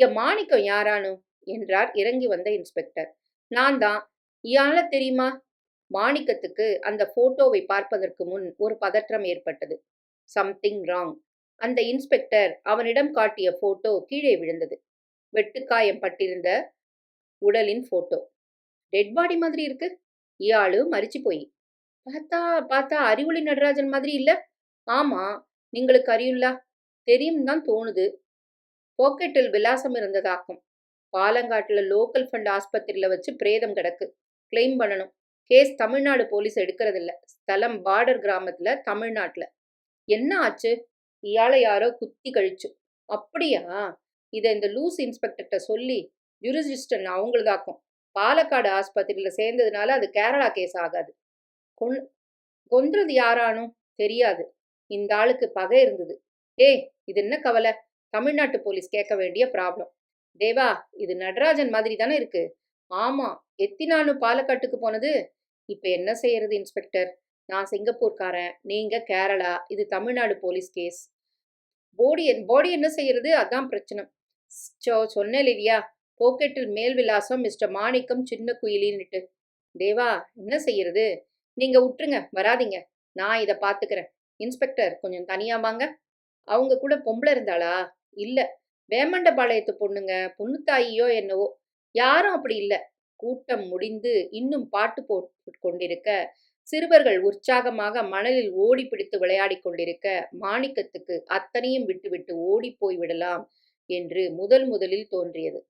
இங்க மாணிக்கம் யாரானு? என்றார் இறங்கி வந்த இன்ஸ்பெக்டர் நான் தான். இயால தெரியுமா? மாணிக்கத்துக்கு அந்த போட்டோவை பார்ப்பதற்கு முன் ஒரு பதற்றம் ஏற்பட்டது. சம்திங் ராங் அந்த இன்ஸ்பெக்டர் அவனிடம் காட்டிய போட்டோ கீழே விழுந்தது. வெட்டுக்காயம் பட்டிருந்த உடலின் போட்டோ டெட் பாடி மாதிரி இருக்கு. இயாளு மறிச்சு போய். பார்த்தா பார்த்தா அறிவொளி நடராஜன் மாதிரி இல்ல. ஆமா நீங்களுக்கு அறியுல்லா தெரியும் தான் தோணுது. பாக்கெட்டில் விலாசம் இருந்ததாக்கும். பாலங்காட்டுல லோக்கல் ஃபண்ட் ஆஸ்பத்திரியில வச்சு பிரேதம் கிடக்கு. கிளைம் பண்ணணும். Case Tamil Nadu police எடுக்கிறதில்ல. ஸ்தலம் பார்டர் கிராமத்துல தமிழ்நாட்டில். என்ன ஆச்சு? இயாளை யாரோ குத்தி கழிச்சு. அப்படியா? இதை இந்த லூஸ் இன்ஸ்பெக்டர்கிட்ட சொல்லி ஜுரிஸ்டிஸ்டன் அவங்களதாக்கும். பாலக்காடு ஆஸ்பத்திரியில சேர்ந்ததுனால அது கேரளா கேஸ் ஆகாது. கொன் கொன்றது யாரானும் தெரியாது. இந்த ஆளுக்கு பகை இருந்தது. ஏய் இது என்ன கவலை? தமிழ்நாட்டு போலீஸ் கேட்க வேண்டிய ப்ராப்ளம் தேவா இது நடராஜன் மாதிரி தானே இருக்கு. ஆமா எத்தினானு பாலக்காட்டுக்கு போனது. இப்ப என்ன செய்யறது இன்ஸ்பெக்டர் நான் சிங்கப்பூர்காரன் நீங்க கேரளா இது தமிழ்நாடு போலீஸ் கேஸ் போடி பாடி என்ன செய்யறது? அதான் பிரச்சனை. சோ சொன்னேன் இல்லையா பாக்கெட்டில் மேல் விலாசம் மிஸ்டர் மாணிக்கம் சின்ன குயிலின்னுட்டு. தேவா என்ன செய்யறது? நீங்க விட்டுருங்க வராதீங்க. நான் இதை பாத்துக்கிறேன் இன்ஸ்பெக்டர் கொஞ்சம் தனியாமாங்க அவங்க கூட பொம்பளை இருந்தாளா? இல்ல. வேமண்டபாளையத்து பொண்ணுங்க பொண்ணுத்தாயியோ என்னவோ யாரும் அப்படி இல்லை. கூட்டம் முடிந்து இன்னும் பாட்டு போட்டு கொண்டிருக்க சிறுவர்கள் உற்சாகமாக மணலில் ஓடி பிடித்து விளையாடி கொண்டிருக்க மாணிக்கத்துக்கு அத்தனையும் விட்டுவிட்டு ஓடி போய் விடலாம் என்று முதல் முதலில் தோன்றியது.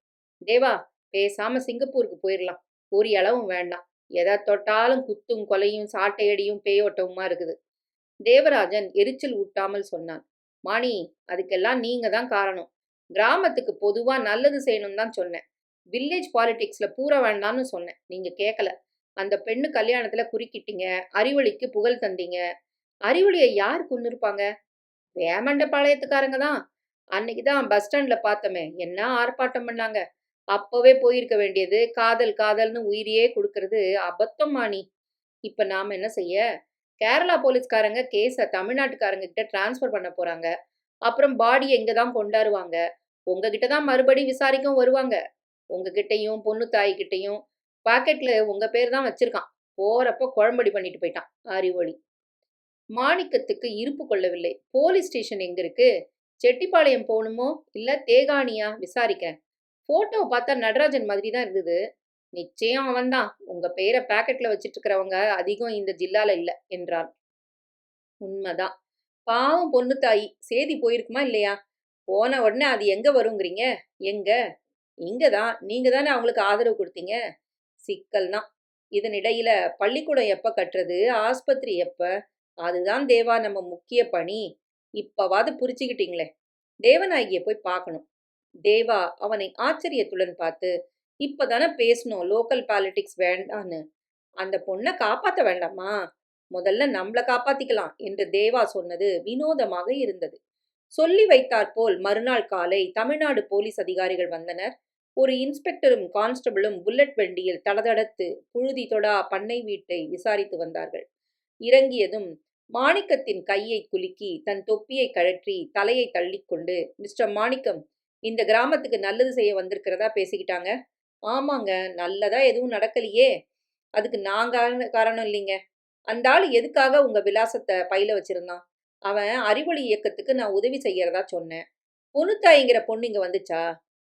தேவா பேசாம சிங்கப்பூருக்கு போயிடலாம் ஒரு அளவும் வேண்டாம். எதை தொட்டாலும் குத்தும் கொலையும் சாட்டையடியும் பேயோட்டவுமா இருக்குது. தேவராஜன் எரிச்சல் ஊட்டாமல் சொன்னான். மணி அதுக்கெல்லாம் நீங்க தான் காரணம். கிராமத்துக்கு பொதுவா நல்லது செய்யணும் தான் சொன்னேன். வில்லேஜ் பாலிடிக்ஸ்ல பூர வேண்டாம்னு சொன்னேன். நீங்க கேட்கல அந்த பெண்ணு கல்யாணத்துல குறுக்கிட்டீங்க அறிவொளிக்கு புகழ் தந்தீங்க. அறிவொளியை யார் கொண்டிருப்பாங்க வேமண்டபாளையத்துக்காரங்க தான். அன்னைக்கு தான் பஸ் ஸ்டாண்ட்ல பார்த்தோமே என்ன ஆர்ப்பாட்டம் பண்ணாங்க. அப்பவே போயிருக்க வேண்டியது காதல் காதல்னு உயிரையே கொடுக்கறது அபத்தம் மாணி. இப்ப நாம என்ன செய்ய? கேரளா போலீஸ்காரங்க கேஸை தமிழ்நாட்டுக்காரங்க கிட்ட டிரான்ஸ்ஃபர் பண்ண போறாங்க. அப்புறம் பாடியை இங்க தான் கொண்டாடுவாங்க உங்ககிட்ட தான் மறுபடி விசாரிக்கவும் வருவாங்க. உங்ககிட்டயும் பொண்ணு தாய் கிட்டையும் பாக்கெட்ல உங்க பேர் தான் வச்சிருக்கான். போறப்ப குழம்படி பண்ணிட்டு போயிட்டான் அறிவொளி மாணிக்கத்துக்கு இருப்பு கொள்ளவில்லை. போலீஸ் ஸ்டேஷன் எங்க இருக்கு? செட்டிப்பாளையம் போகணுமோ? இல்ல தேகானியா விசாரிக்கிறேன். போட்டோ பார்த்தா நடராஜன் மாதிரி தான் இருந்தது. நிச்சயம் அவன்தான் உங்க பேரை பாக்கெட்ல வச்சிட்டு இருக்கிறவங்க அதிகம் இந்த ஜில்லால இல்ல என்றான் உண்மைதான். பாவம் பொண்ணு தாயி. சேதி போயிருக்குமா இல்லையா? போன உடனே அது எங்க வருங்கிறீங்க? எங்க? இங்க தான் நீங்க தானே அவங்களுக்கு ஆதரவு கொடுத்தீங்க? சிக்கல் தான் இதனிடையில பள்ளிக்கூடம் எப்ப கட்டுறது? ஆஸ்பத்திரி எப்ப? அதுதான் தேவா நம்ம முக்கிய பணி. இப்பவாது புரிச்சுக்கிட்டீங்களே. தேவநாயகியை போய் பார்க்கணும். தேவா அவனை ஆச்சரியத்துடன் பார்த்து இப்பதானே பேசணும். லோக்கல் பாலிடிக்ஸ் வேண்டான்னு. அந்த பொண்ணை காப்பாத்த வேண்டாமா? முதல்ல நம்மள காப்பாத்திக்கலாம் என்று தேவா சொன்னது வினோதமாக இருந்தது. சொல்லி வைத்தாற்போல் மறுநாள் காலை தமிழ்நாடு போலீஸ் அதிகாரிகள் வந்தனர். ஒரு இன்ஸ்பெக்டரும் கான்ஸ்டபிளும் புல்லட் வண்டியில் தடதடத்து புழுதி தொடா பண்ணை வீட்டை விசாரித்து வந்தார்கள். இறங்கியதும் மாணிக்கத்தின் கையை குலுக்கி தன் தொப்பியை கழற்றி தலையை தள்ளிக்கொண்டு மிஸ்டர் மாணிக்கம் இந்த கிராமத்துக்கு நல்லது செய்ய வந்திருக்கிறதா? பேசிக்கிட்டாங்க. ஆமாங்க. நல்லதா எதுவும் நடக்கலையே. அதுக்கு நான் காரணம் இல்லைங்க. அந்த ஆள் எதுக்காக உங்க விலாசத்தை பையில வச்சிருந்தான்? அவன் அறிவொளி இயக்கத்துக்கு நான் உதவி செய்யறதா சொன்னேன். பொண்ணுத்தாய்ங்கிற பொண்ணு இங்க வந்துச்சா?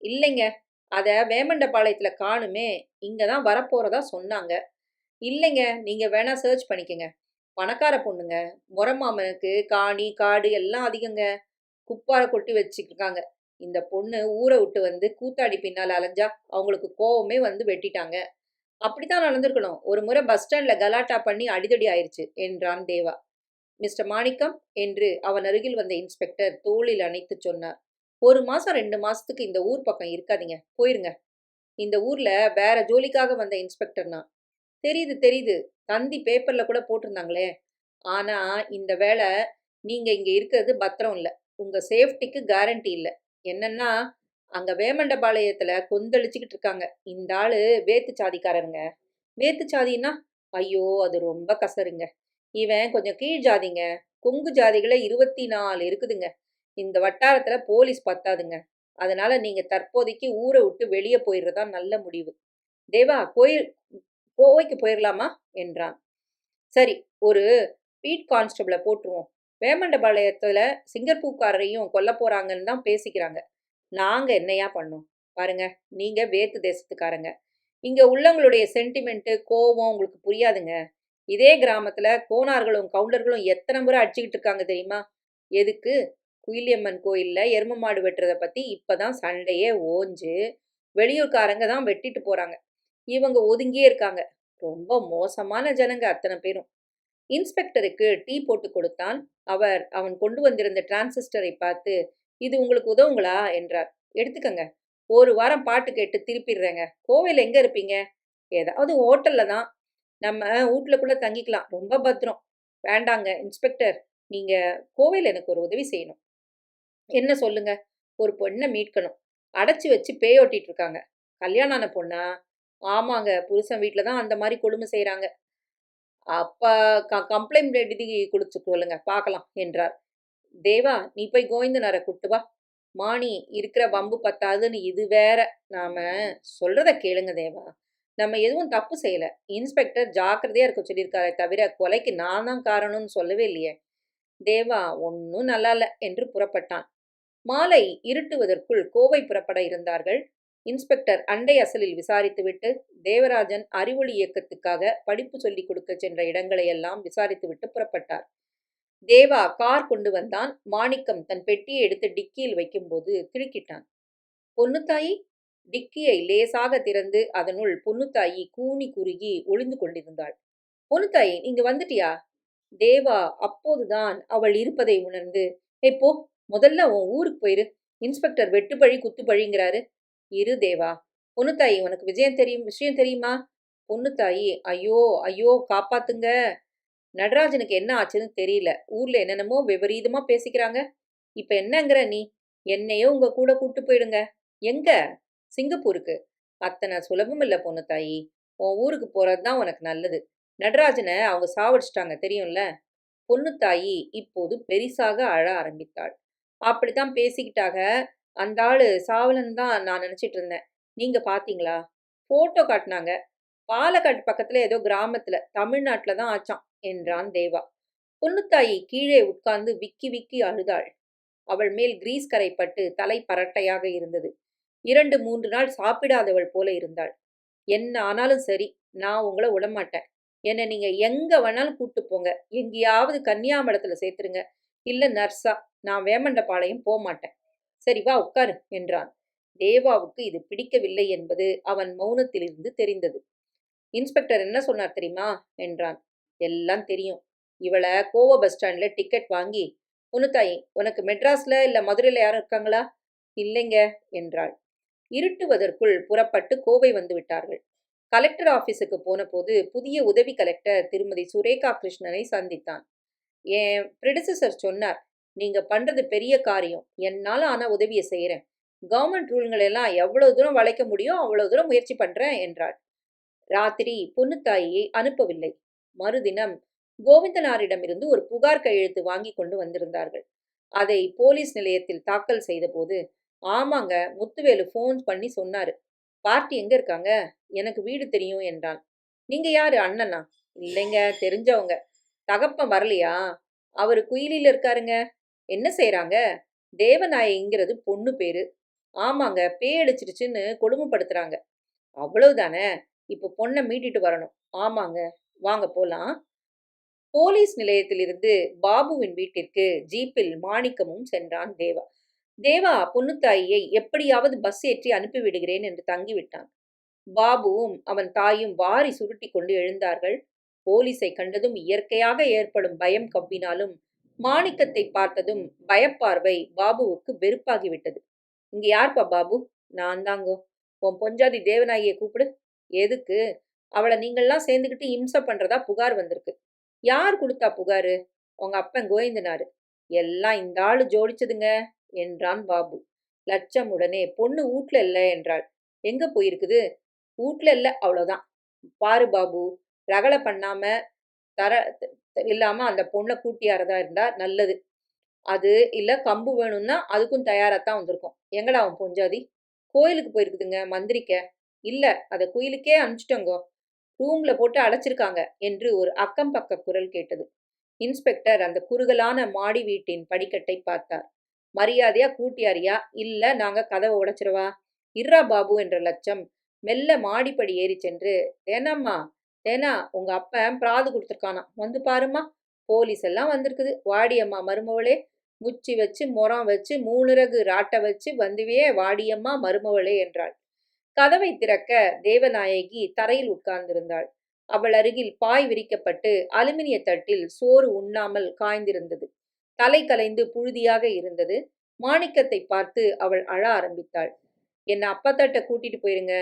இல்லைங்க. அத வேமண்டபாளையத்துல காணுமே. இங்க தான் வரப்போறதா சொன்னாங்க. இல்லைங்க. நீங்க வேணா சர்ச் பண்ணிக்கங்க. பணக்கார பொண்ணுங்க. முறமாமனுக்கு காணி காடு எல்லாம் அதிகங்க. குப்பார கொட்டி வச்சுருக்காங்க இந்த பொண்ணு ஊரை விட்டு வந்து கூத்தாடி பின்னால் அலைஞ்சா அவங்களுக்கு கோவமே வந்து வெட்டிட்டாங்க. அப்படித்தான் நடந்திருக்கணும். ஒரு முறை பஸ் ஸ்டாண்ட்ல கலாட்டா பண்ணி அடிதடி ஆயிடுச்சு என்றான் தேவா. மிஸ்டர் மாணிக்கம் என்று அவன் அருகில் வந்த இன்ஸ்பெக்டர் தோளில் அணைத்து சொன்னார். ஒரு மாசம் ரெண்டு மாசத்துக்கு இந்த ஊர் பக்கம் இருக்காதீங்க. போயிருங்க. இந்த ஊர்ல வேற ஜோலிக்காக வந்த இன்ஸ்பெக்டர் நான் தெரியுது தெரியுது. தந்தி பேப்பர்ல கூட போட்டிருந்தாங்களே. ஆனா இந்த வேலை நீங்க இங்க இருக்கிறது பத்திரம் இல்லை. உங்க சேஃப்டிக்கு கேரண்டி இல்லை. என்னன்னா அங்க வேமண்டபாளையத்துல கொந்தளிச்சுக்கிட்டு இருக்காங்க இந்த ஆளு வேத்து சாதிக்காரருங்க. வேத்து சாதின்னா ஐயோ அது ரொம்ப கசருங்க. இவன் கொஞ்சம் கீழ் ஜாதிங்க. கொங்கு ஜாதிகளை இருபத்தி நாலு இருக்குதுங்க. இந்த வட்டாரத்துல போலீஸ் பத்தாதுங்க. அதனால நீங்க தற்போதைக்கு ஊரை விட்டு வெளியே போயிடுறதா நல்ல முடிவு. தேவா கோயில் கோவைக்கு போயிடலாமா என்றான். சரி ஒரு பீட் கான்ஸ்டபிளை போட்டுருவோம். வேமண்டபாளையத்தில் சிங்கப்பூக்காரரையும் கொல்ல போகிறாங்கன்னு தான் பேசிக்கிறாங்க. நாங்கள் என்னையா பண்ணோம்? பாருங்க நீங்கள் வேத்து தேசத்துக்காரங்க. இங்கே உள்ளவங்களுடைய சென்டிமெண்ட்டு கோபம் உங்களுக்கு புரியாதுங்க. இதே கிராமத்தில் கோனார்களும் கவுண்டர்களும் எத்தனை முறை அடிச்சுக்கிட்டு இருக்காங்க தெரியுமா? எதுக்கு? குயிலியம்மன் கோயிலில் எரும மாடு வெட்டுறதை பற்றி இப்போ தான் சண்டையே ஓஞ்சு வெளியூர்காரங்க தான் வெட்டிட்டு போகிறாங்க இவங்க ஒதுங்கியே இருக்காங்க. ரொம்ப மோசமான ஜனங்க அத்தனை பேரும். இன்ஸ்பெக்டருக்கு டீ போட்டு கொடுத்தான். அவர் அவன் கொண்டு வந்திருந்த டிரான்சிஸ்டரை பார்த்து இது உங்களுக்கு உதவுங்களா? என்றார். எடுத்துக்கங்க. ஒரு வாரம் பாட்டு கேட்டு திருப்பிடுறேங்க. கோவையில் எங்கே இருப்பீங்க? ஏதாவது ஹோட்டலில் தான். நம்ம வீட்டில் கூட தங்கிக்கலாம். ரொம்ப பத்திரம். வேண்டாங்க இன்ஸ்பெக்டர். நீங்கள் கோவையில் எனக்கு ஒரு உதவி செய்யணும். என்ன சொல்லுங்க? ஒரு பொண்ணை மீட்கணும். அடைச்சி வச்சு பேயோட்டிட்டு இருக்காங்க. கல்யாணம் ஆன பொண்ணா? ஆமாங்க. புருஷன் வீட்டில் தான் அந்த மாதிரி கொடுமை செய்கிறாங்க அப்போ க கம்ப்ளைண்ட் எழுதி கொடுத்து சொல்லுங்க பார்க்கலாம் என்றார். தேவா நீ போய் கோவிந்தனாரை கூட்டு வா. மாணி இருக்கிற வம்பு பத்தாதுன்னு இது வேற. நாம சொல்றத கேளுங்க தேவா. நம்ம எதுவும் தப்பு செய்யல. இன்ஸ்பெக்டர் ஜாக்கிரதையா இருக்க சொல்லியிருக்காரே தவிர கொலைக்கு நான் தான் காரணம்னு சொல்லவே இல்லையே. தேவா ஒன்றும் நல்லா இல்லை என்று புறப்பட்டான். மாலை இருட்டுவதற்குள் கோவை புறப்பட இருந்தார்கள். இன்ஸ்பெக்டர் அண்டை அசலில் விசாரித்துவிட்டு தேவராஜன் அறிவொளி இயக்கத்துக்காக படிப்பு சொல்லிக் கொடுக்க சென்ற இடங்களையெல்லாம் விசாரித்துவிட்டு புறப்பட்டார். தேவா கார் கொண்டு வந்தான். மாணிக்கம் தன் பெட்டியை எடுத்து டிக்கியில் வைக்கும்போது திடுக்கிட்டான். பொன்னுத்தாயி! டிக்கியை லேசாக திறந்து அதனுள் பொன்னுத்தாயி கூனி குறுகி ஒளிந்து கொண்டிருந்தாள். பொன்னுத்தாயி நீங்க வந்துட்டியா? தேவா அப்போதுதான் அவள் இருப்பதை உணர்ந்து "ஏய் போ முதல்ல உன் ஊருக்கு போயிரு. இன்ஸ்பெக்டர் வெட்டுப்பழி குத்துப்பழிங்கிறாரு. இரு தேவா. பொன்னுத்தாயி உனக்கு விஜயம் தெரியும் விஷயம் தெரியுமா? பொன்னுத்தாயி ஐயோ ஐயோ காப்பாத்துங்க. நடராஜனுக்கு என்ன ஆச்சுன்னு தெரியல. ஊர்ல என்னென்னமோ விபரீதமா பேசிக்கிறாங்க. இப்ப என்னங்கிற நீ? என்னையோ உங்க கூட கூட்டு போயிடுங்க. எங்க? சிங்கப்பூருக்கு. அத்தனை சுலபம் இல்லை பொண்ணு தாயி. உன் ஊருக்கு போறது தான் உனக்கு நல்லது. நடராஜனை அவங்க சாவடிச்சிட்டாங்க தெரியும்ல? பொண்ணு தாயி இப்போது பெரிசாக அழ ஆரம்பித்தாள். அப்படித்தான் பேசிக்கிட்டாக அந்த ஆள் சாவலன் தான் நான் நினச்சிட்டு இருந்தேன். நீங்கள் பார்த்தீங்களா ஃபோட்டோ காட்டினாங்க. பாலக்காடு பக்கத்தில் ஏதோ கிராமத்தில் தமிழ்நாட்டில் தான் ஆச்சான் என்றான் தேவா. பொண்ணுத்தாயி கீழே உட்கார்ந்து விக்கி விக்கி அழுதாள். அவள் மேல் கிரீஸ் கரைப்பட்டு தலை பரட்டையாக இருந்தது. இரண்டு மூன்று நாள் சாப்பிடாதவள் போல இருந்தாள். என்ன ஆனாலும் சரி நான் உங்களை விடமாட்டேன். என்னை நீங்கள் எங்கே வேணாலும் கூட்டு போங்க. எங்கேயாவது கன்னியாமடத்தில் சேர்த்துருங்க. இல்லை நர்ஸா நான் வேமண்டபாளையம் போக மாட்டேன் சரி வா உட்காரு என்றான். தேவாவுக்கு இது பிடிக்கவில்லை என்பது அவன் மௌனத்திலிருந்து தெரிந்தது. இன்ஸ்பெக்டர் என்ன சொன்னார் தெரியுமா? என்றான். எல்லாம் தெரியும். இவளை கோவா பஸ் ஸ்டாண்டில் டிக்கெட் வாங்கி உனுத்தாயி உனக்கு மெட்ராஸில் இல்லை மதுரையில் யாரும் இருக்காங்களா? இல்லைங்க என்றாள். இருட்டுவதற்குள் புறப்பட்டு கோவை வந்து விட்டார்கள். கலெக்டர் ஆஃபீஸுக்கு போனபோது புதிய உதவி கலெக்டர் திருமதி சுரேகா கிருஷ்ணனை சந்தித்தான். என் பிரிடிசஸர் சொன்னார் நீங்க பண்றது பெரிய காரியம். என்னால ஆனா உதவியை செய்யறேன் கவர்மெண்ட் ரூல்கள் எல்லாம் எவ்வளவு தூரம் வளைக்க முடியும் அவ்வளவு தூரம் முயற்சி பண்றேன் என்றாள். ராத்திரி பொன்னுத்தாயியை அனுப்பவில்லை. மறுதினம் கோவிந்தனாரிடமிருந்து ஒரு புகார் கையெழுத்து வாங்கி கொண்டு வந்திருந்தார்கள். அதை போலீஸ் நிலையத்தில் தாக்கல் செய்தபோது ஆமாங்க முத்துவேலு ஃபோன் பண்ணி சொன்னாரு. பார்ட்டி எங்க இருக்காங்க? எனக்கு வீடு தெரியும் என்றான். நீங்க யாரு அண்ணனா? இல்லைங்க தெரிஞ்சவங்க. தகப்பன் வரலையா? அவரு குயிலில இருக்காருங்க. என்ன செய்கிறாங்க தேவநாயகிங்கிறது பொண்ணு பேரு. ஆமாங்க பேய் அடிச்சிருச்சுன்னு கொடுமைப்படுத்துறாங்க. அவ்வளவுதானே? இப்போ பொண்ணை மீட்டிட்டு வரணும். ஆமாங்க வாங்க போலாம். போலீஸ் நிலையத்திலிருந்து பாபுவின் வீட்டிற்கு ஜீப்பில் மாணிக்கமும் சென்றான் தேவா. தேவா பொண்ணுத்தாயியை எப்படியாவது பஸ் ஏற்றி அனுப்பிவிடுகிறேன் என்று தங்கிவிட்டான். பாபுவும் அவன் தாயும் வாரி சுருட்டி கொண்டு எழுந்தார்கள். போலீஸை கண்டதும் இயற்கையாக ஏற்படும் பயம் கவ்வினாலும் மாணிக்கத்தை பார்த்ததும் பயப்பார்வை பாபுவுக்கு வெறுப்பாகிவிட்டது. இங்க யார்ப்பா பாபு? நான் தாங்கோ. உன் பொஞ்சாதி தேவநாயியை கூப்பிடு. எதுக்கு? அவளை நீங்கள்லாம் சேர்ந்துக்கிட்டு இம்சை பண்றதா புகார் வந்திருக்கு. யார் கொடுத்தா புகாரு? உங்க அப்பன் கோவிந்தனாரு. எல்லாம் இந்த ஆளு ஜோடிச்சதுங்க என்றான் பாபு. லட்சம் உடனே பொண்ணு வீட்ல இல்ல என்றாள். எங்க போயிருக்குது? வீட்ல இல்ல அவ்வளவுதான். பாரு பாபு ரகலை பண்ணாம தர இல்லாமல் அந்த பொண்ணை கூட்டியாரதா இருந்தால் நல்லது. அது இல்லை கம்பு வேணும்னா அதுக்கும் தயாராத்தான் வந்திருக்கும். எங்கடா அவன் பொஞ்சாதி? கோயிலுக்கு போயிருக்குதுங்க மந்திரிக்க. இல்லை அதை குயிலுக்கே அனுப்பிச்சிட்டோங்கோ. ரூம்ல போட்டு அடைச்சிருக்காங்க என்று ஒரு அக்கம் பக்க குரல் கேட்டது. இன்ஸ்பெக்டர் அந்த குறுகலான மாடி வீட்டின் படிக்கட்டை பார்த்தார். மரியாதையா கூட்டியாரியா? இல்ல நாங்க கதவை உடைச்சிருவா இர்ரா பாபு என்ற லட்சம் மெல்ல மாடிப்படி ஏறி சென்று ஏனம்மா ஏன்னா உங்க அப்பன் பிராது கொடுத்துருக்கானா வந்து பாருமா போலீஸ் எல்லாம் வந்திருக்குது. வாடியம்மா மருமவளே முச்சி வச்சு முறம் வச்சு மூணுரகு ராட்ட வச்சு வந்துவே வாடியம்மா மருமவளே என்றாள். கதவை திறக்க தேவநாயகி தரையில் உட்கார்ந்திருந்தாள். அவள் அருகில் பாய் விரிக்கப்பட்டு அலுமினிய தட்டில் சோறு உண்ணாமல் காய்ந்திருந்தது. தலை கலைந்து புழுதியாக இருந்தது. மாணிக்கத்தை பார்த்து அவள் அழ ஆரம்பித்தாள். என்ன தட்டை கூட்டிட்டு போயிருங்க?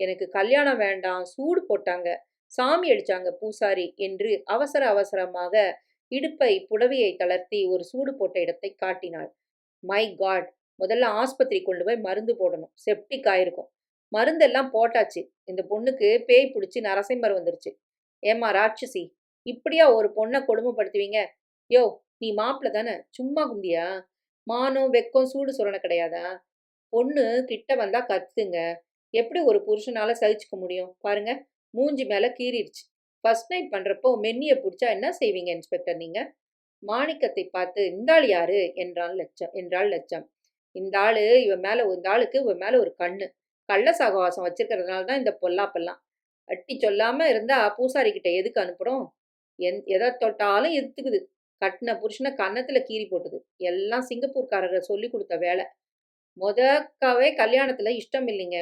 எனக்கு கல்யாணம் வேண்டாம். சூடு போட்டாங்க. சாமி அடிச்சாங்க பூசாரி என்று அவசர அவசரமாக இடுப்பை புடவையை தளர்த்தி ஒரு சூடு போட்ட இடத்தை காட்டினாள். மை காட் முதல்ல ஆஸ்பத்திரி கொண்டு போய் மருந்து போடணும். செப்டிக் ஆயிருக்கும். மருந்தெல்லாம் போட்டாச்சு. இந்த பொண்ணுக்கு பேய் பிடிச்சி நரசிம்மர் வந்துருச்சு. ஏமா ராட்சசி இப்படியா ஒரு பொண்ணை கொடுமைப்படுத்துவீங்க? யோ நீ மாப்பிள்ள தானே? சும்மா குந்தியா? மானம் வெக்கம் சூடு சொரண கிடையாதா? பொண்ணு கிட்ட வந்தா கத்துங்க. எப்படி ஒரு புருஷனால சகிச்சுக்க முடியும்? பாருங்க. மூஞ்சி மேலே கீறிடுச்சு. ஃபர்ஸ்ட் நைட் பண்ணுறப்போ மென்னியை பிடிச்சா என்ன செய்வீங்க இன்ஸ்பெக்டர் நீங்கள் மாணிக்கத்தை பார்த்து இந்த ஆள் யாரு? என்றான் லட்சம் என்றாள் லட்சம். இந்த ஆளு இவன் மேலே இந்த ஆளுக்கு இவன் மேலே ஒரு கண்ணு. கள்ள சகவாசம் வச்சிருக்கிறதுனால தான் இந்த பொல்லாப்பெல்லாம் அட்டி சொல்லாமல் இருந்தால் பூசாரி கிட்ட எதுக்கு அனுப்புகிறோம் எந் எதை தொட்டாலும் எத்துக்குது கட்டின புருஷனை கன்னத்தில் கீறி போட்டுது. எல்லாம் சிங்கப்பூர்காரரை சொல்லி கொடுத்த வேலை. முதக்காவே கல்யாணத்தில் இஷ்டம் இல்லைங்க.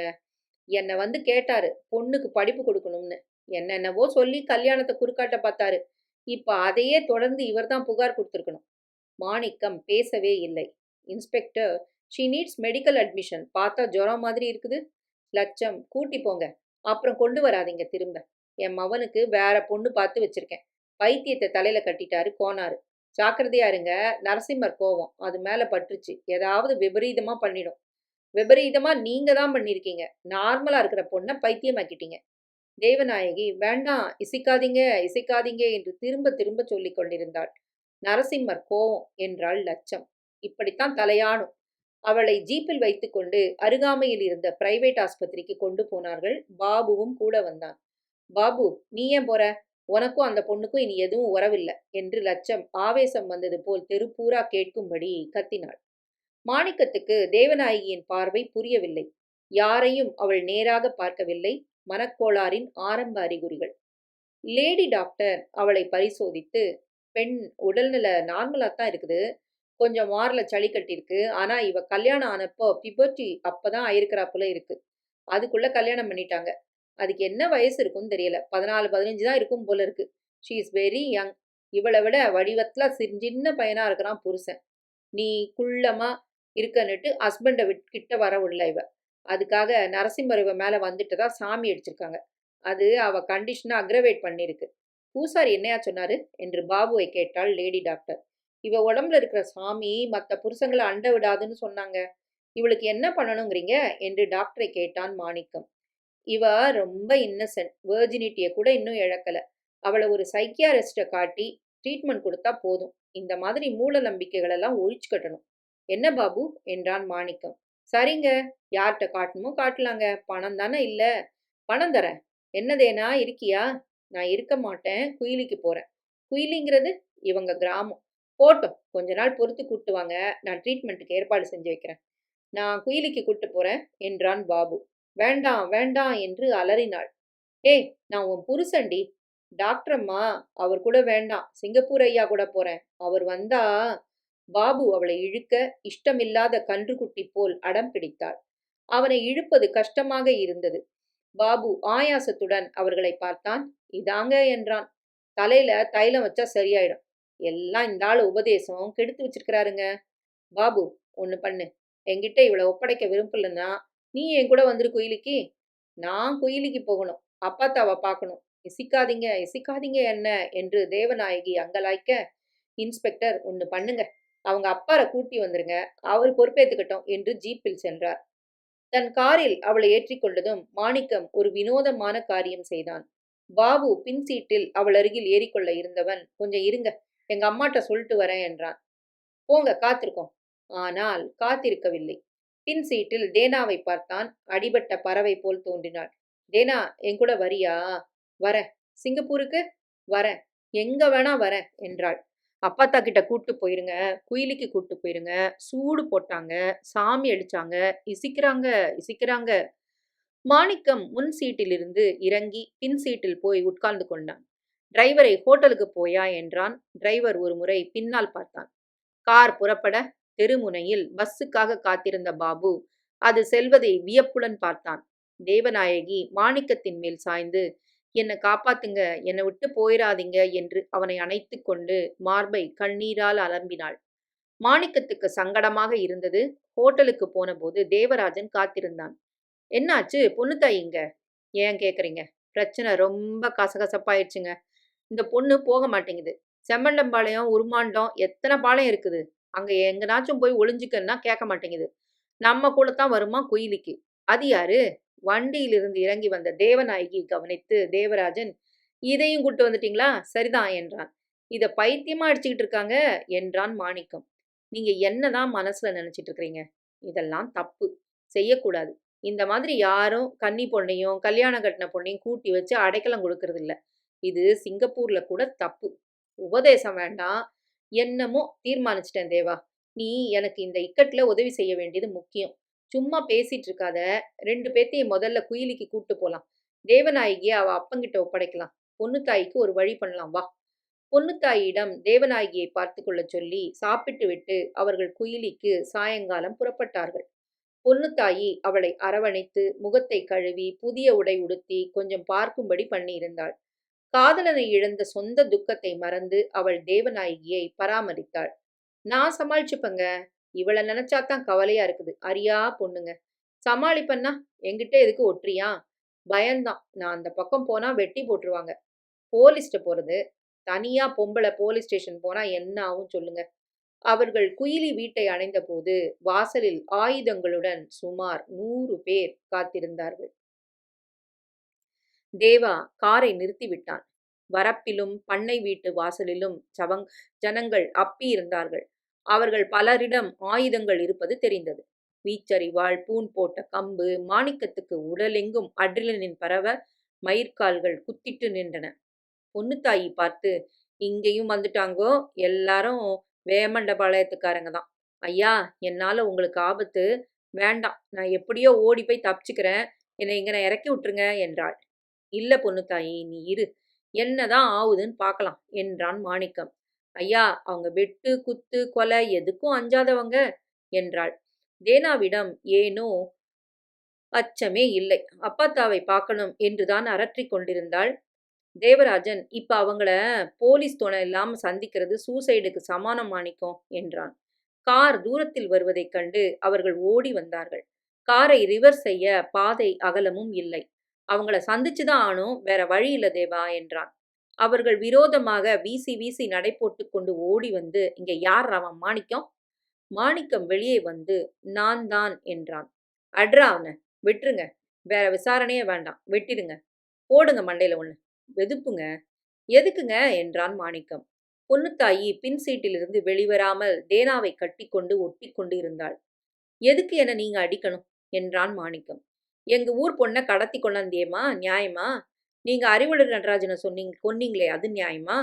என்னை வந்து கேட்டாரு பொண்ணுக்கு படிப்பு கொடுக்கணும்னு. என்னென்னவோ சொல்லி கல்யாணத்தை குறுக்காட்ட பார்த்தாரு. இப்போ அதையே தொடர்ந்து இவர் தான் புகார் கொடுத்துருக்கணும். மாணிக்கம் பேசவே இல்லை. Inspector she needs medical admission பார்த்தா ஜுரம் மாதிரி இருக்குது. லட்சம் கூட்டி போங்க. அப்புறம் கொண்டு வராதீங்க திரும்ப. என் மவனுக்கு வேற பொண்ணு பார்த்து வச்சிருக்கேன். பைத்தியத்தை தலையில கட்டிட்டாரு கோனாரு ஜாக்கிரதையா இருங்க. நரசிம்மர் கோவம். அது மேல பட்டுருச்சு. ஏதாவது விபரீதமா பண்ணிடும். விபரீதமா நீங்க தான் பண்ணிருக்கீங்க. நார்மலா இருக்கிற பொண்ணை பைத்தியமாக்கிட்டீங்க. தேவநாயகி வேண்டாம் இசைக்காதீங்க இசைக்காதீங்க என்று திரும்ப திரும்ப சொல்லிக் கொண்டிருந்தாள். நரசிம்மர் கோவம் என்றாள் லட்சம். இப்படித்தான் தலையானும் அவளை ஜீப்பில் வைத்துக்கொண்டு அருகாமையில் இருந்த பிரைவேட் ஆஸ்பத்திரிக்கு கொண்டு போனார்கள். பாபுவும் கூட வந்தான். பாபு நீ ஏன் போற? உனக்கும் அந்த பொண்ணுக்கும் இனி எதுவும் உறவில்லை என்று லட்சம் ஆவேசம் வந்தது போல் தெருப்பூரா கேட்கும்படி கத்தினாள். மாணிக்கத்துக்கு தேவநாயகியின் பார்வை புரியவில்லை. யாரையும் அவள் நேராக பார்க்கவில்லை. மனக்கோளாறின் ஆரம்ப அறிகுறிகள். லேடி டாக்டர் அவளை பரிசோதித்து பெண் உடல்நிலை நார்மலாக தான் இருக்குது. கொஞ்சம் வாரில் சளி கட்டியிருக்கு. ஆனால் இவ கல்யாணம் ஆனப்போ பிபர்ட்டி அப்பதான் ஆயிருக்கிறாப்புல இருக்கு. அதுக்குள்ளே கல்யாணம் பண்ணிட்டாங்க. அதுக்கு என்ன வயசு இருக்கும்னு தெரியல. பதினாலு பதினஞ்சு தான் இருக்கும் போல இருக்கு. ஷீ இஸ் வெரி யங் இவளை விட வடிவத்தில் சின்ன பையனாக இருக்கிறான் புருஷன். நீ குள்ளமாக இருக்கன்னுட்டு ஹஸ்பண்டை விட் கிட்ட வர விடல இவ. அதுக்காக நரசிம்மர் இவ மேல வந்துட்டு தான் சாமி அடிச்சிருக்காங்க. அது அவ கண்டிஷனை அக்ரவேட் பண்ணியிருக்கு பூசாரி என்னையா சொன்னாரு? என்று பாபுவை கேட்டாள் லேடி டாக்டர் இவ உடம்புல இருக்கிற சாமி மற்ற புருஷங்களை அண்ட விடாதுன்னு சொன்னாங்க. இவளுக்கு என்ன பண்ணணுங்கிறீங்க? என்று டாக்டரை கேட்டான் மாணிக்கம். இவ ரொம்ப இன்னசென்ட் வேர்ஜினிட்டியை கூட இன்னும் இழக்கல. அவளை ஒரு சைக்கியாரிஸ்ட்டை காட்டி ட்ரீட்மெண்ட் கொடுத்தா போதும். இந்த மாதிரி மூட நம்பிக்கைகளெல்லாம் ஒழிச்சு கட்டணும். என்ன பாபு? என்றான் மாணிக்கம். சரிங்க. யார்கிட்ட காட்டணுமோ காட்டலாங்க. பணம் தானே இல்லை. பணம் தரேன். என்னதேனா இருக்கியா? நான் இருக்க மாட்டேன். குயிலிக்கு போகிறேன் குயிலிங்கிறது இவங்க கிராமம். போட்டோம். கொஞ்ச நாள் பொறுத்து கூட்டு வாங்க. நான் ட்ரீட்மெண்ட்டுக்கு ஏற்பாடு செஞ்சு வைக்கிறேன். நான் குயிலிக்கு கூட்டு போகிறேன் என்றான் பாபு. வேண்டாம் வேண்டாம் என்று அலறினாள். ஏய் நான் உன் புருஷண்டி டாக்டர் அம்மா அவர் கூட வேண்டாம். சிங்கப்பூர் ஐயா கூட போகிறேன் அவர் வந்தா பாபு அவளை இழுக்க இஷ்டமில்லாத கன்றுக்குட்டி போல் அடம் பிடித்தாள். அவனை இழுப்பது கஷ்டமாக இருந்தது. பாபு ஆயாசத்துடன் அவர்களை பார்த்தான். இதாங்க என்றான். தலையில தைலம் வச்சா சரியாயிடும். எல்லாம் இந்த ஆள் உபதேசம் கெடுத்து வச்சிருக்கிறாருங்க. பாபு ஒன்று பண்ணு. என்கிட்ட இவளை ஒப்படைக்க விரும்பலன்னா நீ என் கூட வந்துரு குயிலிக்கு? நான் குயிலிக்கு போகணும். அப்பாத்தாவை பார்க்கணும் இசிக்காதீங்க இசிக்காதீங்க என்ன? என்று தேவநாயகி அங்கலாய்க்க இன்ஸ்பெக்டர் ஒன்று பண்ணுங்க. அவங்க அப்பாரை கூட்டி வந்துருங்க. அவர் பொறுப்பேற்றுக்கட்டும் என்று ஜீப்பில் சென்றார். தன் காரில் அவளை ஏற்றிக்கொண்டதும் மாணிக்கம் ஒரு வினோதமான காரியம் செய்தான். பாபு பின் சீட்டில் அவள் அருகில் ஏறிக்கொள்ள இருந்தவன் கொஞ்சம் இருங்க எங்க அம்மாட்ட சொல்லிட்டு வரேன் என்றான். போங்க காத்திருக்கோம். ஆனால் காத்திருக்கவில்லை. பின் சீட்டில் தேனாவை பார்த்தான். அடிபட்ட பறவை போல் தோன்றினாள். தேனா என் கூட வரியா? வர சிங்கப்பூருக்கு? வர எங்க வேணா வர என்றாள். அப்பாத்தா கிட்ட கூட்டு போயிருங்க குயிலிக்கு கூட்டு போயிருங்க சூடு போட்டாங்க சாமி அடிச்சாங்க இசிக்கிறாங்க இசிக்கிறாங்க. மாணிக்கம் முன் சீட்டிலிருந்து இறங்கி பின் சீட்டில் போய் உட்கார்ந்து கொண்டான். டிரைவரை ஹோட்டலுக்கு போயா என்றான். டிரைவர் ஒரு முறை பின்னால் பார்த்தான். கார் புறப்பட தெருமுனையில் பஸ்ஸுக்காக காத்திருந்த பாபு அது செல்வதை வியப்புடன் பார்த்தான். தேவநாயகி மாணிக்கத்தின் மேல் சாய்ந்து என்னை காப்பாத்துங்க என்னை விட்டு போயிடாதீங்க என்று அவனை அணைத்து கொண்டு மார்பை கண்ணீரால் அலம்பினாள். மாணிக்கத்துக்கு சங்கடமாக இருந்தது. ஹோட்டலுக்கு போனபோது தேவராஜன் காத்திருந்தான். என்னாச்சு? பொண்ணு தாயிங்க ஏன் கேட்குறீங்க பிரச்சனை ரொம்ப கசகசப்பாயிடுச்சுங்க இந்த பொண்ணு போக மாட்டேங்குது. செம்மண்டம்பாளையம் உருமாண்டம் எத்தனை பாளையம் இருக்குது? அங்கே எங்கனாச்சும் போய் ஒளிஞ்சுக்கன்னா கேட்க மாட்டேங்குது. நம்ம கூட தான் வருமா குயிலிக்கு? அது யாரு? வண்டியிலிருந்து இறங்கி வந்த தேவநாயகி கவனித்து தேவராஜன் இதையும் கூட்டு வந்துட்டீங்களா? சரிதான் என்றான். இத பைத்தியமா அடிச்சுக்கிட்டு இருக்காங்க என்றான் மாணிக்கம். நீங்க என்னதான் மனசுல நினைச்சிட்டு இருக்கிறீங்க? இதெல்லாம் தப்பு. செய்யக்கூடாது. இந்த மாதிரி யாரும் கன்னி பொண்ணையும் கல்யாணம் கட்டின பொண்ணையும் கூட்டி வச்சு அடைக்கலம் கொடுக்கறது இல்ல இது சிங்கப்பூர்ல கூட தப்பு. உபதேசம் வேண்டாம். என்னமோ தீர்மானிச்சிட்டேன் தேவா. நீ எனக்கு இந்த இக்கட்டில் உதவி செய்ய வேண்டியது முக்கியம். சும்மா பேசிட்டு இருக்காத ரெண்டு பேர்த்தையும் முதல்ல குயிலிக்கு கூட்டு போலாம். தேவநாயகியை அவ அப்பங்கிட்ட ஒப்படைக்கலாம். பொண்ணு தாய்க்கு ஒரு வழி பண்ணலாம் வா. பொண்ணுத்தாயிடம் தேவநாயகியை பார்த்து கொள்ள சொல்லி சாப்பிட்டு விட்டு அவர்கள் குயிலிக்கு சாயங்காலம் புறப்பட்டார்கள். பொண்ணுத்தாயி அவளை அரவணைத்து முகத்தை கழுவி புதிய உடை உடுத்தி கொஞ்சம் பார்க்கும்படி பண்ணியிருந்தாள். காதலனை இழந்த சொந்த துக்கத்தை மறந்து அவள் தேவநாயகியை பராமரித்தாள். நான் சமாளிச்சுப்பங்க. இவளை நினைச்சாதான் கவலையா இருக்குது. அரியா பொண்ணுங்க. சமாளிப்பன்னா என்கிட்ட எதுக்கு ஒற்றியா பயம்தான். நான் அந்த பக்கம் போனா வெட்டி போட்டுருவாங்க. போலீஸ்ட்ட போறது? தனியா பொம்பளை போலீஸ் ஸ்டேஷன் போனா என்ன ஆகும் சொல்லுங்க. அவர்கள் குயிலி வீட்டை அடைந்த போது வாசலில் ஆயுதங்களுடன் சுமார் நூறு பேர் காத்திருந்தார்கள். தேவா காரை நிறுத்திவிட்டான். வரப்பிலும் பண்ணை வீட்டு வாசலிலும் சவங் ஜனங்கள் அப்பி இருந்தார்கள். அவர்கள் பலரிடம் ஆயுதங்கள் இருப்பது தெரிந்தது. வீச்சறிவாள் பூன் போட்ட கம்பு மாணிக்கத்துக்கு உடலெங்கும் அட்ரிலனின் பரவ மயிர்கால்கள் குத்திட்டு நின்றன. பொண்ணுத்தாயி பார்த்து இங்கேயும் வந்துட்டாங்கோ. எல்லாரும் வேமண்டபாளையத்துக்காரங்க தான். ஐயா என்னால உங்களுக்கு ஆபத்து வேண்டாம். நான் எப்படியோ ஓடி போய் தப்பிச்சுக்கிறேன். என்னை இங்கே இறக்கி விட்டுருங்க என்றாள். இல்ல பொண்ணுத்தாயி நீ இரு. என்னதான் ஆகுதுன்னு பார்க்கலாம் என்றான் மாணிக்கம். ஐயா அவங்க வெட்டு குத்து கொலை எதுக்கும் அஞ்சாதவங்க என்றாள். தேனாவிடம் ஏனோ அச்சமே இல்லை. அப்பாத்தாவை பார்க்கணும் என்றுதான் அரற்றிக் கொண்டிருந்தாள். தேவராஜன் இப்ப அவங்கள போலீஸ் துணை இல்லாம சந்திக்கிறது சூசைடுக்கு சமானம் மாணிக்கம் என்றான். கார் தூரத்தில் வருவதைக் கண்டு அவர்கள் ஓடி வந்தார்கள். காரை ரிவர்ஸ் செய்ய பாதை அகலமும் இல்லை. அவங்கள சந்திச்சுதான் ஆனும் வேற வழி இல்ல தேவா என்றான். அவர்கள் விரோதமாக வீசி வீசி நடை போட்டு கொண்டு ஓடி வந்து இங்க யார் அவன் மாணிக்கம்? மாணிக்கம் வெளியே வந்து நான் தான் என்றான். அட்ரா அவனை விட்டுருங்க. வேற விசாரணையே வேண்டாம். வெட்டிடுங்க. போடுங்க மண்டையில ஒண்ணு. வெதுப்புங்க. எதுக்குங்க? என்றான் மாணிக்கம். பொண்ணுத்தாயி பின் சீட்டிலிருந்து வெளிவராமல் தேனாவை கட்டிக்கொண்டு ஒட்டி கொண்டு இருந்தாள் எதுக்கு என நீங்க அடிக்கணும்? என்றான் மாணிக்கம். எங்க ஊர் பொண்ணை கடத்தி கொண்டாந்தியேமா நியாயமா? நீங்க அறிவுடர் நடராஜனை சொன்னீங்க கொன்னீங்களே அது நியாயமா?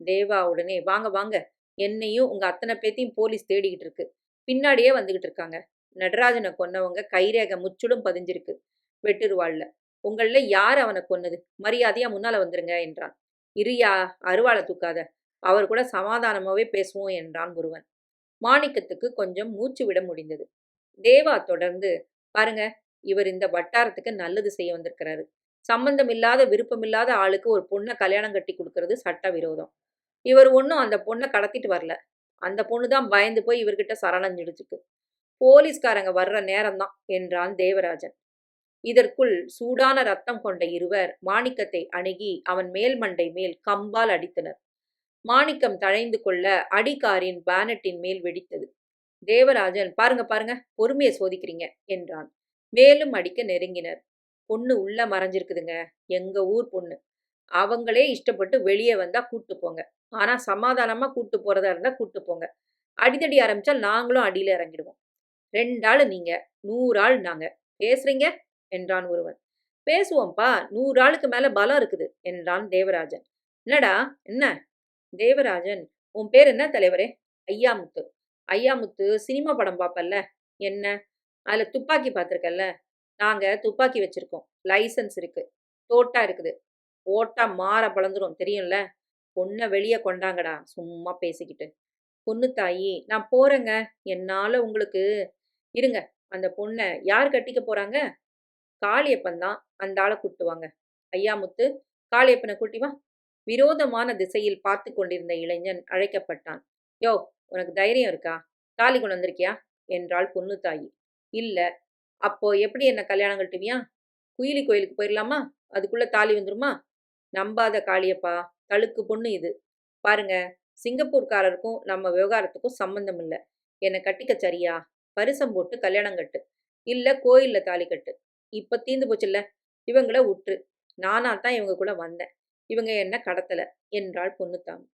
தேவா உடனே வாங்க வாங்க. என்னையும் உங்க அத்தனை பேத்தையும் போலீஸ் தேடிக்கிட்டு இருக்கு. பின்னாடியே வந்துகிட்டு இருக்காங்க. நடராஜனை கொன்னவங்க கைரேக முச்சுடும் பதிஞ்சிருக்கு வெட்டுருவாள்ல உங்கள யார் அவனை கொன்னது? மரியாதையா முன்னால வந்துருங்க என்றான். இரியா அருவாளை தூக்காத. அவர் கூட சமாதானமாவே பேசுவோம் என்றான் ஒருவன் மாணிக்கத்துக்கு கொஞ்சம் மூச்சு விட முடிந்தது. தேவா தொடர்ந்து பாருங்க இவர் இந்த வட்டாரத்துக்கு நல்லது செய்ய வந்திருக்கிறாரு. சம்பந்தமில்லாத விருப்பமில்லாத ஆளுக்கு ஒரு பொண்ணை கல்யாணம் கட்டி கொடுக்கறது சட்ட விரோதம் இவர் ஒன்றும் அந்த பொண்ணை கடத்திட்டு வரல. அந்த பொண்ணு தான் பயந்து போய் இவர்கிட்ட சரணஞ்சிடுச்சுக்கு. போலீஸ்காரங்க வர்ற நேரம்தான் என்றான் தேவராஜன். இதற்குள் சூடான ரத்தம் கொண்ட இருவர் மாணிக்கத்தை அணுகி அவன் மேல் மண்டை மேல் கம்பால் அடித்தனர். மாணிக்கம் தழைந்து கொள்ள அடிகாரின் பேனட்டின் மேல் வெடித்தது. தேவராஜன் பாருங்க பாருங்க பொறுமையை சோதிக்கிறீங்க என்றான். மேலும் அடிக்க நெருங்கினர். பொண்ணு உள்ள மறைஞ்சிருக்குதுங்க. எங்க ஊர் பொண்ணு. அவங்களே இஷ்டப்பட்டு வெளியே வந்தா கூட்டு போங்க. ஆனா சமாதானமா கூட்டு போறதா இருந்தா கூட்டு போங்க. அடிதடி ஆரம்பிச்சா நாங்களும் அடியில இறங்கிடுவோம். ரெண்டு ஆள் நீங்க நூறு ஆள் நாங்க. பேசுறீங்க? என்றான் ஒருவன். பேசுவோம்ப்பா நூறு ஆளுக்கு மேல பலம் இருக்குது என்றான் தேவராஜன். என்னடா என்ன? தேவராஜன் உன் பேர் என்ன தலைவரே? ஐயாமுத்து. ஐயாமுத்து சினிமா படம் பார்ப்பல்ல? என்ன? அதில் துப்பாக்கி பார்த்துருக்கல்ல? நாங்கள் துப்பாக்கி வச்சுருக்கோம். லைசன்ஸ் இருக்குது தோட்டா இருக்குது. ஓட்டா மாற பழந்துடும் தெரியும்ல? பொண்ணை வெளியே கொண்டாங்கடா. சும்மா பேசிக்கிட்டு. பொண்ணு தாயி நான் போகிறேங்க என்னால் உங்களுக்கு இருங்க. அந்த பொண்ணை யார் கட்டிக்க போகிறாங்க காளியப்பன் தான். அந்த ஆளை கூட்டுவாங்க. ஐயா முத்து காளியப்பனை கூட்டி வா. விரோதமான திசையில் பார்த்து கொண்டிருந்த இளைஞன் அழைக்கப்பட்டான். யோ உனக்கு தைரியம் இருக்கா? தாலி கொண்டு வந்திருக்கியா? என்றாள் பொண்ணு தாயி. இல்லை. அப்போ எப்படி என்ன கல்யாணம் கட்டுவியா குயிலி கோயிலுக்கு போயிடலாமா அதுக்குள்ள தாலி வந்துருமா நம்பாத காளியப்பா தழுக்கு பொண்ணு இது. பாருங்க சிங்கப்பூர்காரருக்கும் நம்ம விவகாரத்துக்கும் சம்பந்தம் இல்லை. என்னை கட்டிக்க சரியா? பரிசம் போட்டு கல்யாணம் கட்டு. இல்லை கோயிலில் தாலி கட்டு. இப்போ தீந்து போச்சுல்ல? இவங்கள உற்று. நானா தான் இவங்க கூட வந்தேன். இவங்க என்ன கடத்தலை என்றாள் பொண்ணுத்தாமி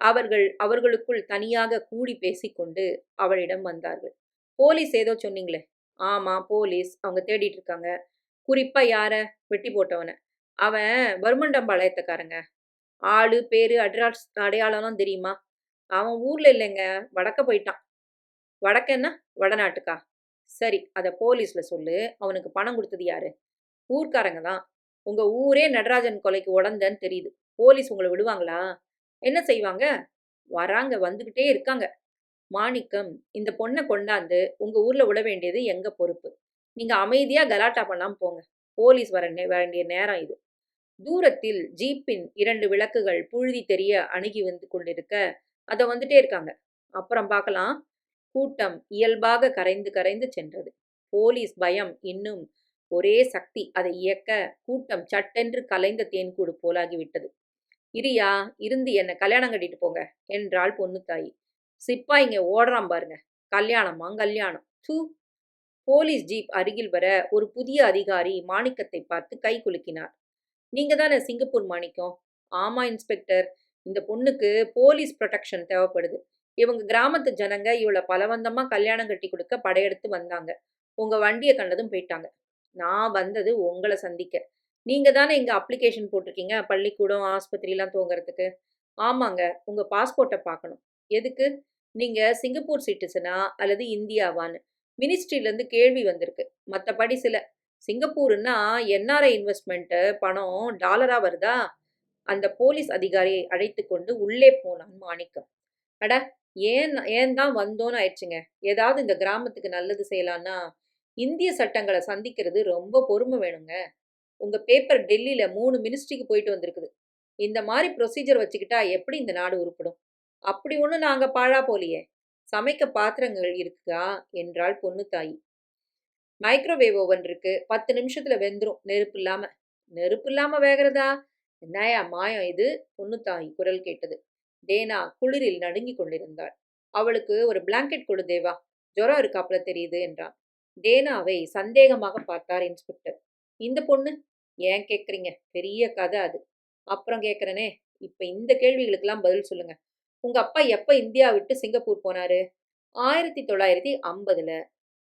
அவர்கள் அவர்களுக்குள் தனியாக கூடி பேசிக்கொண்டு அவளிடம் வந்தார்கள். போலீஸ் ஏதோ சொன்னீங்களே! ஆமாம் போலீஸ் அவங்க தேடிட்டு இருக்காங்க குறிப்பாக யாரை? வெட்டி போட்டவனை. அவன் வருமண்டம்பாளையத்துக்காரங்க. ஆளு பேர் அட்ராஸ் அடையாளம்லாம் தெரியுமா? அவன் ஊரில் இல்லைங்க. வடக்க போயிட்டான். வடக்கன்னா வடநாட்டுக்கா. சரி அதை போலீஸில் சொல்லு. அவனுக்கு பணம் கொடுத்தது யாரு? ஊர்க்காரங்க தான். உங்கள் ஊரே நடராஜன் கொலைக்கு உடந்தன்னு தெரியுது. போலீஸ் உங்களை விடுவாங்களா? என்ன செய்வாங்க? வராங்க வந்துக்கிட்டே இருக்காங்க. மாணிக்கம் இந்த பொண்ணை கொண்டாந்து உங்க ஊர்ல விட வேண்டியது எங்க பொறுப்பு? நீங்க அமைதியா கலாட்டா பண்ணாம போங்க. போலீஸ் வர வேண்டிய நேரம் இது. தூரத்தில் ஜீப்பின் இரண்டு விளக்குகள் புழுதி தெரிய அணுகி வந்து கொண்டிருக்க அதை வந்துட்டே இருக்காங்க. அப்புறம் பார்க்கலாம் கூட்டம் இயல்பாக கரைந்து கரைந்து சென்றது. போலீஸ் பயம் இன்னும் ஒரே சக்தி. அதை இயக்க கூட்டம் சட்டென்று கலைந்த தேன்கூடு போலாகிவிட்டது இரியா இருந்து என்னை கல்யாணம் கட்டிட்டு போங்க என்றாள் பொண்ணுத்தாயி சிப்பாய்ங்க ஓடுறான் பாருங்க. கல்யாணமா கல்யாணம். தூ. போலீஸ் ஜீப் அருகில் வர ஒரு புதிய அதிகாரி மாணிக்கத்தை பார்த்து கை குலுக்கினார். நீங்க தானே சிங்கப்பூர் மாணிக்கம்? ஆமா இன்ஸ்பெக்டர். இந்த பொண்ணுக்கு போலீஸ் ப்ரொடெக்ஷன் தேவைப்படுது. இவங்க கிராமத்து ஜனங்க இவளை பலவந்தமா கல்யாணம் கட்டி கொடுக்க படையெடுத்து வந்தாங்க. உங்க வண்டியை கண்டதும் போயிட்டாங்க. நான் வந்தது உங்களை சந்திக்க. நீங்க தானே இங்க அப்ளிகேஷன் போட்டிருக்கீங்க பள்ளிக்கூடம் ஆஸ்பத்திரிலாம் தூங்குறதுக்கு? ஆமாங்க. உங்க பாஸ்போர்ட்டை பார்க்கணும். எதுக்கு? நீங்க சிங்கப்பூர் சிட்டிசனா அல்லது இந்தியாவான்னு மினிஸ்ட்ரியிலேருந்து கேள்வி வந்திருக்கு. மற்றபடி சில. சிங்கப்பூர்னா என்ஆர்ஐ இன்வெஸ்ட்மெண்ட்டு பணம் டாலராக வருதா? அந்த போலீஸ் அதிகாரியை அழைத்து கொண்டு உள்ளே போனான் மாணிக்கம். அட ஏன் ஏன் தான் வந்தோன்னு ஆயிடுச்சுங்க. ஏதாவது இந்த கிராமத்துக்கு நல்லது செய்யலான்னா இந்திய சட்டங்களை சந்திக்கிறது ரொம்ப பொறுமை வேணுங்க. உங்கள் பேப்பர் டெல்லியில் மூணு மினிஸ்ட்ரிக்கு போயிட்டு வந்திருக்குது. இந்த மாதிரி ப்ரொசீஜர் வச்சுக்கிட்டா எப்படி இந்த நாடு உருப்படும்? அப்படி ஒன்றும் நாங்க பாழா போலியே. சமைக்க பாத்திரங்கள் இருக்கா? என்றாள் பொண்ணு தாய். மைக்ரோவேவ் ஓவன் இருக்கு. பத்து நிமிஷத்துல வெந்துரும். நெருப்பு இல்லாம. நெருப்பு இல்லாம வேகிறதா? என்னயா மாயம் இது? பொண்ணு தாய் குரல் கேட்டது. தேனா குளிரில் நடுங்கிக் கொண்டிருந்தாள். அவளுக்கு ஒரு பிளாங்கெட் கொடு தேவா. ஜுரம் இருக்காப்புல தெரியுது என்றான். தேனாவை சந்தேகமாக பார்த்தார் இன்ஸ்பெக்டர் இந்த பொண்ணு? ஏன் கேட்குறீங்க பெரிய கதை அது. அப்புறம் கேட்குறனே இப்போ இந்த கேள்விகளுக்கெல்லாம் பதில் சொல்லுங்க. உங்க அப்பா எப்ப இந்தியா விட்டு சிங்கப்பூர் போனாரு? ஆயிரத்தி தொள்ளாயிரத்தி ஐம்பதுல.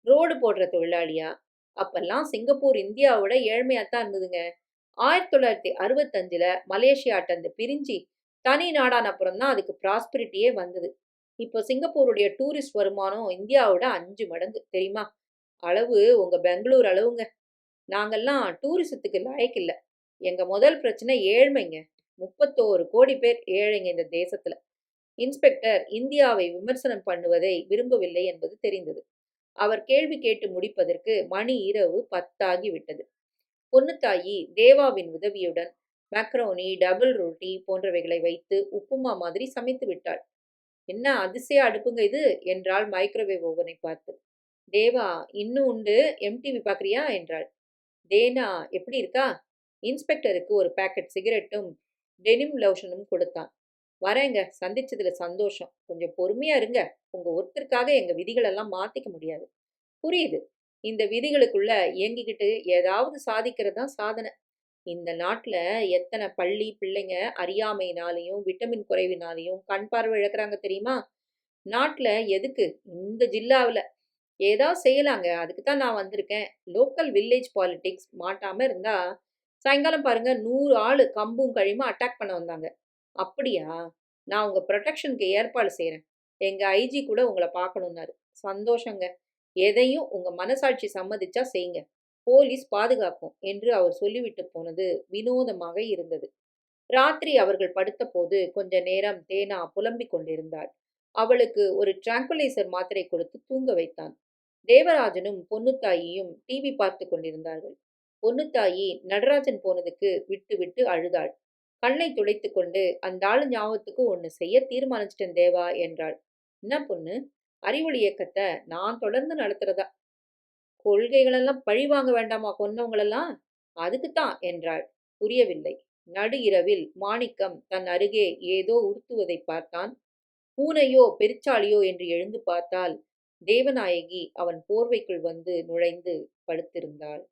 ரோடு போடுற தொழிலாளியா? அப்பெல்லாம் சிங்கப்பூர் இந்தியாவோட ஏழ்மையாக தான் இருந்ததுங்க. ஆயிரத்தி தொள்ளாயிரத்தி அறுபத்தஞ்சில் மலேசியாட்டந்து பிரிஞ்சு தனி நாடான அப்புறம் தான் அதுக்கு ப்ராஸ்பிரிட்டியே வந்தது. இப்போ சிங்கப்பூருடைய டூரிஸ்ட் வருமானம் இந்தியாவோட அஞ்சு மடங்கு. தெரியுமா? அளவு உங்கள் பெங்களூர் அளவுங்க. நாங்கள்லாம் டூரிசத்துக்கு லாயக்கு இல்லை எங்கள் முதல் பிரச்சனை ஏழ்மைங்க. முப்பத்தோரு கோடி பேர் ஏழைங்க இந்த தேசத்தில். இன்ஸ்பெக்டர் இந்தியாவை விமர்சனம் பண்ணுவதை விரும்பவில்லை என்பது தெரிந்தது. அவர் கேள்வி கேட்டு முடிப்பதற்கு மணி இரவு பத்தாகி விட்டது. பொன்னுத்தாயி தேவாவின் உதவியுடன் மேக்ரோனி டபுள் ரொட்டி போன்றவைகளை வைத்து உப்புமா மாதிரி சமைத்து விட்டாள். என்ன அதிசய அடுப்புங்க இது? என்றாள் மைக்ரோவேவ் ஓவனை பார்த்து. தேவா இன்னும் உண்டு? எம்டிவி பார்க்குறியா என்றாள். தேனா எப்படி இருக்கா? இன்ஸ்பெக்டருக்கு ஒரு பாக்கெட் சிகரெட்டும் டெனிம் லோஷனும் கொடுத்தான். வரேங்க சந்திச்சதுல சந்தோஷம் கொஞ்சம் பொறுமையா இருங்க உங்க ஒருத்தருக்காக எங்க விதிகளெல்லாம் மாத்திக்க முடியாது புரியுது இந்த விதிகளுக்குள்ள இயங்கிக்கிட்டு ஏதாவது சாதிக்கிறது தான் சாதனை இந்த நாட்டுல எத்தனை பள்ளி பிள்ளைங்க அறியாமையினாலையும் விட்டமின் குறைவினாலையும் கண் பார்வை இழக்கிறாங்க தெரியுமா நாட்டுல எதுக்கு? இந்த ஜில்லாவில் ஏதாவது செய்யலாங்க. அதுக்கு தான் நான் வந்திருக்கேன். லோக்கல் வில்லேஜ் பாலிடிக்ஸ் மாட்டாமல் இருந்தால் சாயங்காலம் பாருங்கள் நூறு ஆள் கம்பும் கழியுமா அட்டாக் பண்ண வந்தாங்க. அப்படியா? நான் உங்க ப்ரொடெக்ஷனுக்கு ஏற்பாடு செய்கிறேன் எங்க ஐஜி கூட உங்கள பார்க்கணுன்னாரு சந்தோஷங்க. எதையும் உங்க மனசாட்சி சம்மதிச்சா செய்யுங்க. போலீஸ் பாதுகாக்கும் என்று அவர் சொல்லிவிட்டு போனது வினோதமாக இருந்தது. ராத்திரி அவர்கள் படுத்தபோது கொஞ்ச நேரம் தேனா புலம்பிக் கொண்டிருந்தாள். அவளுக்கு ஒரு டிராங்குலைசர் மாத்திரை கொடுத்து தூங்க வைத்தான். தேவராஜனும் பொன்னுத்தாயியும் டிவி பார்த்து கொண்டிருந்தார்கள். பொன்னுத்தாயி நடராஜன் போனதுக்கு விட்டு விட்டு அழுதாள். கண்ணை துடைத்து கொண்டு ஆள் ஞாபகத்துக்கு ஒன்று செய்ய தீர்மானிச்சிட்டேன் தேவா என்றாள். என்ன பொண்ணு? அறிவொளி இயக்கத்தை நான் தொடர்ந்து நடத்துறதா? கொள்கைகளெல்லாம் பழி வாங்க வேண்டாமா கொன்னவங்களெல்லாம்? அதுக்குத்தான் என்றாள். புரியவில்லை. நடு இரவில் மாணிக்கம் தன் அருகே ஏதோ உறுத்துவதை பார்த்தான். பூனையோ பெருச்சாளியோ என்று எழுந்து பார்த்தால் தேவநாயகி அவன் போர்வைக்குள் வந்து நுழைந்து படுத்திருந்தாள்.